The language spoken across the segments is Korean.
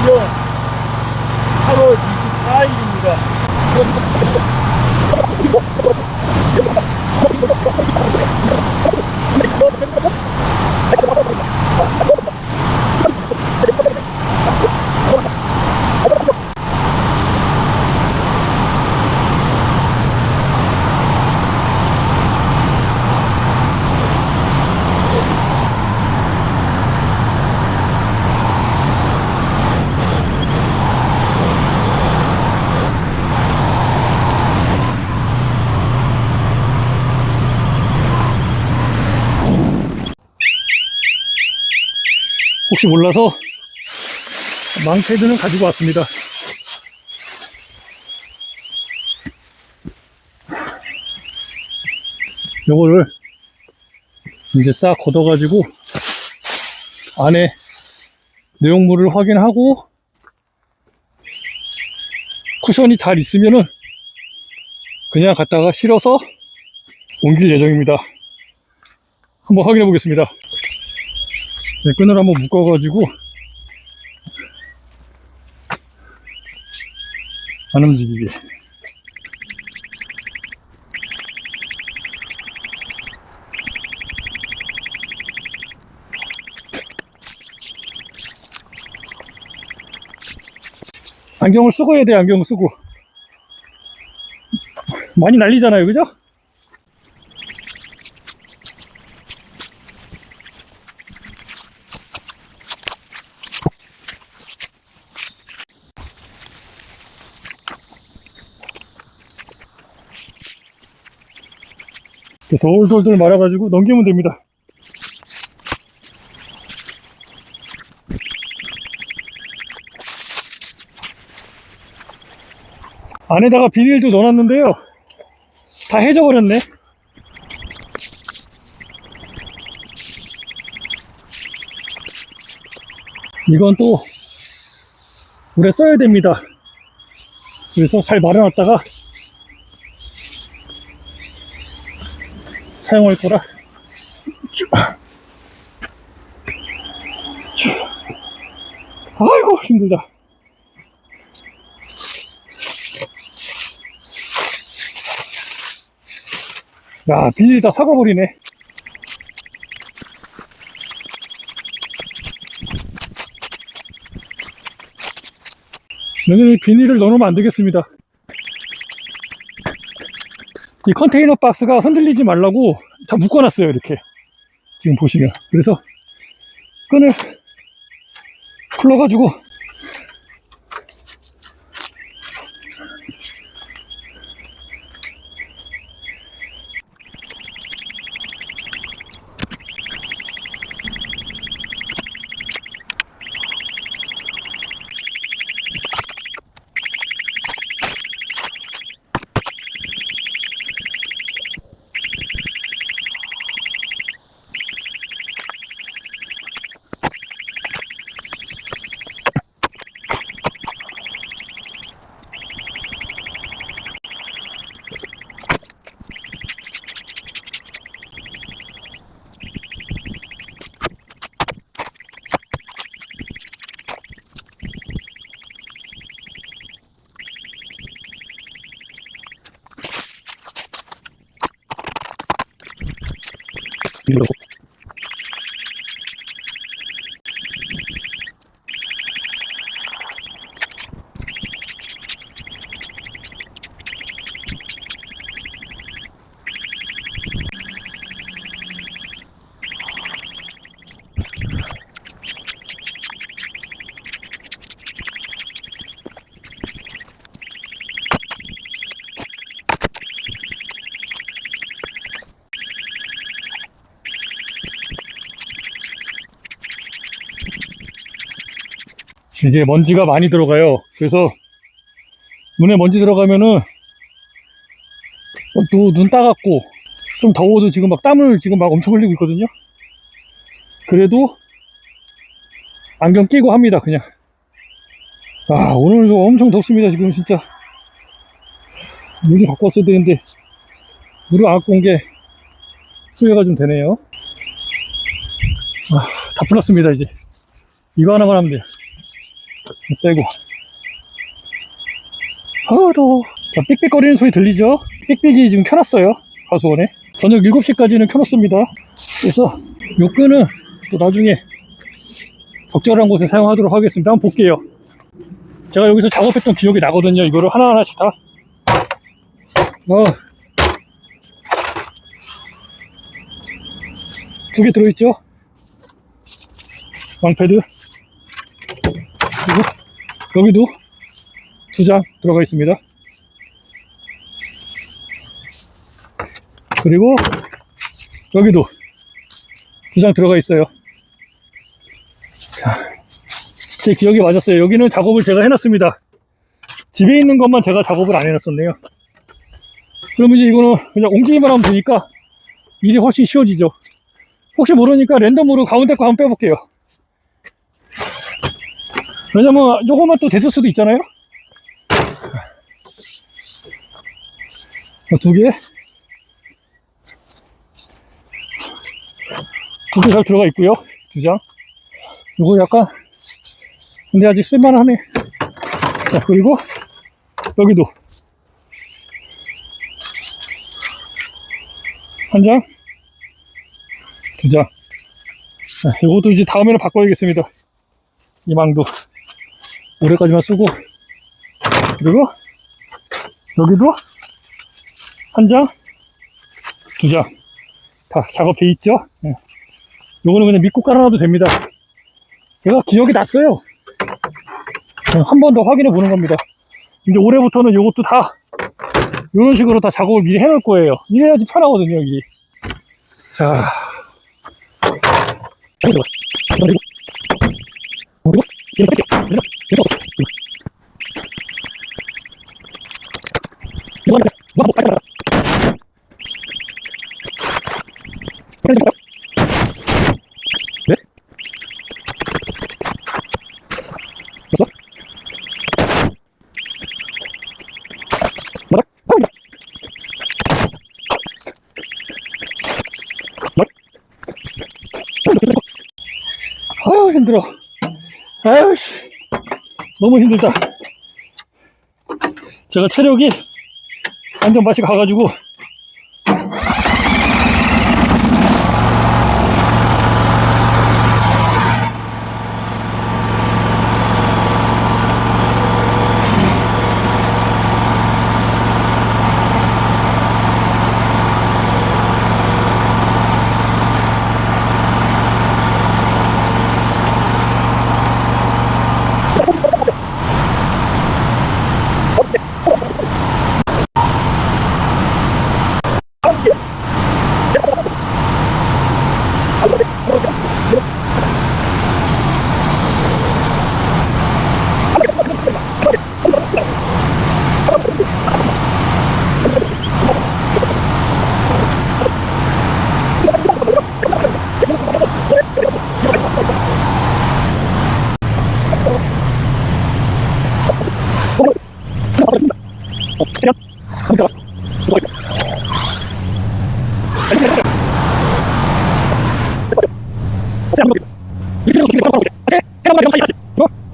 рублей. 혹시 몰라서 망패드는 가지고 왔습니다. 요거를 이제 싹 걷어가지고 안에 내용물을 확인하고 쿠션이 잘 있으면은 그냥 갖다가 실어서 옮길 예정입니다. 한번 확인해 보겠습니다. 네, 끈을 한번 묶어가지고 안 움직이게 안경을 쓰고 해야 돼 안경을 쓰고 많이 날리잖아요 그죠? 돌돌돌 말아가지고 넘기면 됩니다. 안에다가 비닐도 넣어놨는데요. 다 해져버렸네. 이건 또 오래 써야 됩니다. 그래서 잘 말아놨다가 사용할 거라. 아이고, 힘들다. 야, 비닐이 다 사가버리네. 여기 비닐을 넣어놓으면 안 되겠습니다. 이 컨테이너 박스가 흔들리지 말라고 다 묶어놨어요 이렇게. 지금 보시면. 그래서 끈을 풀러가지고 Beautiful. 이게 먼지가 많이 들어가요. 그래서 눈에 먼지 들어가면은 또 눈 따갑고 좀 더워도 지금 막 땀을 지금 막 엄청 흘리고 있거든요. 그래도 안경 끼고 합니다. 그냥. 아 오늘도 엄청 덥습니다. 지금 진짜 물을 왔어야 되는데 물을 안 갖고 온 게 후회가 좀 되네요. 아, 다 풀었습니다 이제. 이거 하나만 하면 돼요. 아, 더워. 자, 삑삑거리는 소리 들리죠? 삑삑이 지금 켜놨어요. 가수원에. 저녁 7시까지는 켜놓습니다. 그래서 요 끈은 또 나중에 적절한 곳에 사용하도록 하겠습니다. 한번 볼게요. 제가 여기서 작업했던 기억이 나거든요. 이거를 하나하나씩 다. 어. 두 개 들어있죠? 왕패드. 여기도 두 장 들어가 있습니다. 그리고 여기도 두 장 들어가 있어요. 자, 제 기억이 맞았어요. 여기는 작업을 제가 해놨습니다. 집에 있는 것만 제가 작업을 안 해놨었네요. 그러면 이제 이거는 그냥 옮기기만 하면 되니까 일이 훨씬 쉬워지죠. 혹시 모르니까 랜덤으로 가운데 거 한번 빼볼게요. 왜냐면 요거만 또 됐을 수도 있잖아요. 어, 두 개. 두 개 잘 들어가 있고요. 두 장. 요거 약간 근데 아직 쓸만하네. 자, 그리고 여기도 한 장, 두 장. 자, 요것도 이제 다음에는 바꿔야겠습니다. 이 망도 올해까지만 쓰고 그리고 여기도 한 장, 두 장. 다 작업돼 있죠? 예. 요거는 그냥 믿고 깔아놔도 됩니다. 제가 기억이 났어요. 한 번 더 확인해 보는 겁니다. 이제 올해부터는 요것도 다 이런 식으로 다 작업을 미리 해놓을 거예요. 이래야지 편하거든요, 여기. 자. 그리고 그리고 이렇게 이렇게 이렇게 이거 이렇게 뭐 뭐, 가져가라. 네? 됐어? 뭐라? 뭐라? 뭐라? 힘들어. 아유 씨 너무 힘들다. 제가 체력이 완전 맛이 가가지고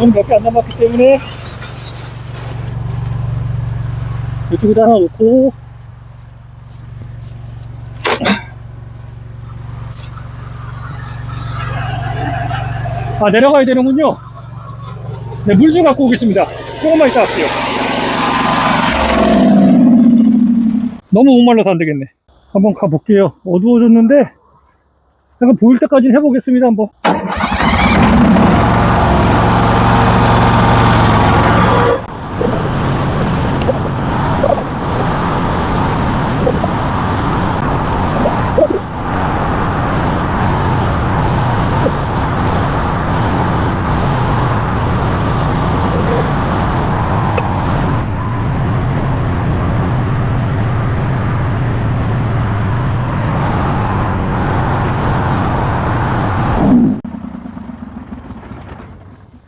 조금 몇개 안 남았기 때문에 이쪽에다 하나 놓고 아 내려가야 되는군요 네, 물 좀 갖고 오겠습니다. 조금만 이따 갈게요. 너무 목말라서 안 되겠네. 한번 가볼게요. 어두워졌는데 약간 보일 때까지 해보겠습니다 한번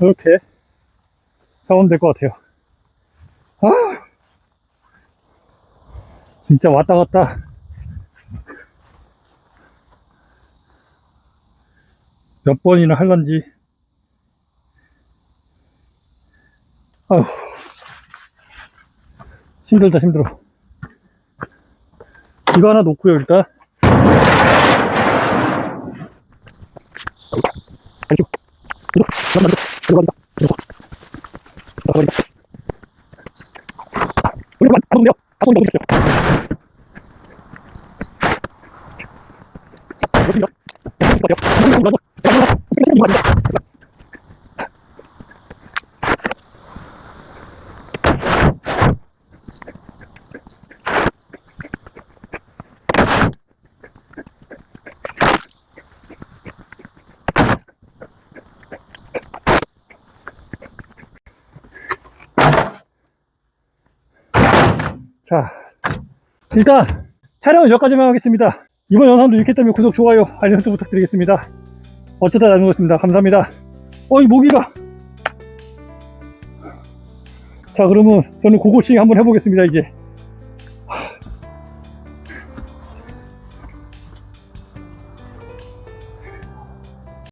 이렇게 잡으면 될 것 같아요. 아, 진짜 왔다 갔다. 몇 번이나 할런지. 아휴, 힘들다, 힘들어. 이거 하나 놓고요, 일단. 우리만 안 오는데요? 안 오는데 오십시오. 자, 일단 촬영은 여기까지만 하겠습니다. 이번 영상도 유익했다면 구독, 좋아요, 알림 설정 부탁드리겠습니다. 어쩌다 나누었습니다 감사합니다. 어이 모기가. 자 그러면 저는 고고싱 한번 해보겠습니다 이제.